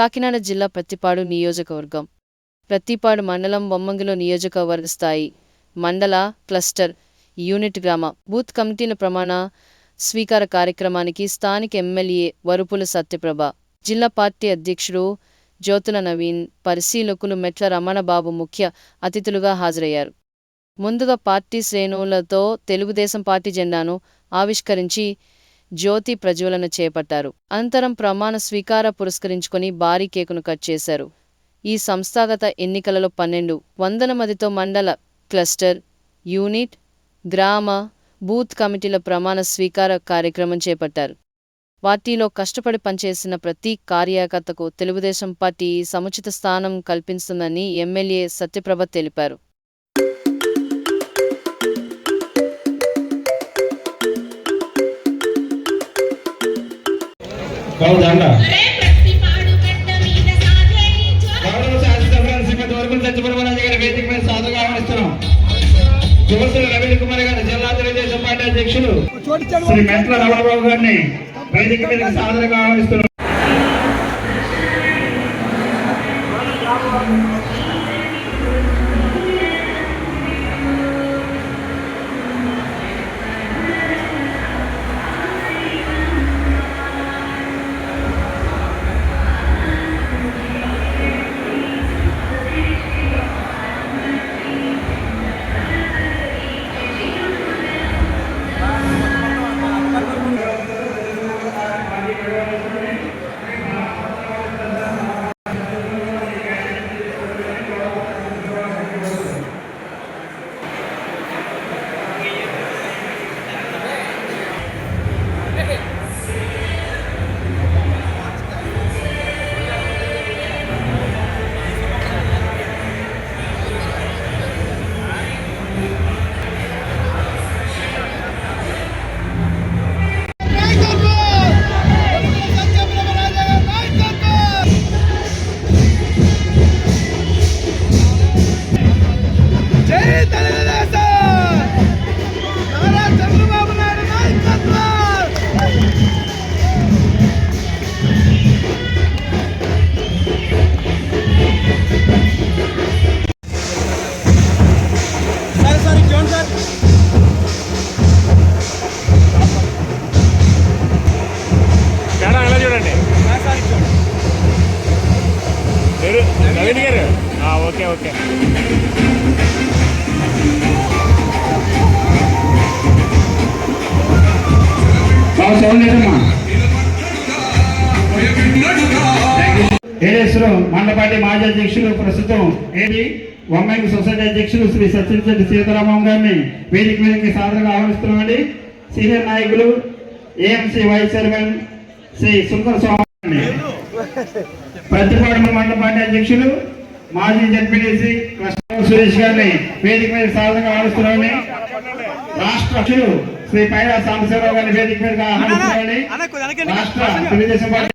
కాకినాడ జిల్లా ప్రత్తిపాడు నియోజకవర్గం. ప్రత్తిపాడు మండలం బొమ్మంగిలో నియోజకవర్గ స్థాయి మండల క్లస్టర్ యూనిట్ గ్రామ బూత్ కమిటీల ప్రమాణ స్వీకార కార్యక్రమానికి స్థానిక ఎమ్మెల్యే వరుపుల సత్యప్రభ జిల్లా పార్టీ అధ్యక్షుడు జ్యోతుల నవీన్ పరిశీలకులు మెట్ల రమణబాబు ముఖ్య అతిథులుగా హాజరయ్యారు. ముందుగా పార్టీ శ్రేణులతో తెలుగుదేశం పార్టీ జెండాను ఆవిష్కరించి జ్యోతి ప్రజ్వలన చేపట్టారు. అనంతరం ప్రమాణ స్వీకార పురస్కరించుకొని భారీ కేకును కట్ చేశారు. ఈ సంస్థాగత ఎన్నికలలో పన్నెండు వందల మందితో మండల క్లస్టర్ యూనిట్ గ్రామ బూత్ కమిటీల ప్రమాణ స్వీకార కార్యక్రమం చేపట్టారు. పార్టీలో కష్టపడి పనిచేసిన ప్రతి కార్యకర్తకు తెలుగుదేశం పార్టీ సముచిత స్థానం కల్పిస్తుందని ఎమ్మెల్యే సత్యప్రభ తెలిపారు. జ్వరం. గౌరవ శాసనసభ్యులు శ్రీమతి వరకుల సత్యప్రభరాజు గారి వేదిక మీద సాధుగా ఆహ్వానిస్తున్నాం. యువతులు రవీంద్ర కుమార్ గారు జిల్లా తెలుగుదేశం పార్టీ అధ్యక్షులు. శ్రీ మెట్ల రమణబాబు గారిని వేదిక మీద సాధనగా ఆహ్వానిస్తున్నాం. ఓకే. ఏడేశ్వరం మండపాటి మాజీ అధ్యక్షులు ప్రస్తుతం ఏది వమ్మంగి సొసైటీ అధ్యక్షులు శ్రీ సత్యచెట్టి సీతారామం గారిని వేదిక మీదకి సాధారణంగా ఆహ్వానిస్తున్నామండి. సీనియర్ నాయకులు AMC vice chairman Shri Sundara Swamy Prathipadu Mandapati అధ్యక్షులు మాజీ జడ్పీటీసీ కృష్ణ సురేష్ గారిని వేదిక మీద సాధారణంగా ఆహ్వానిస్తున్నామండి. రాష్ట్ర శ్రీ పైరా సాంబశివరావు గారిని వేదిక మీద వెనకండి రాష్ట్ర తెలుగుదేశం పార్టీ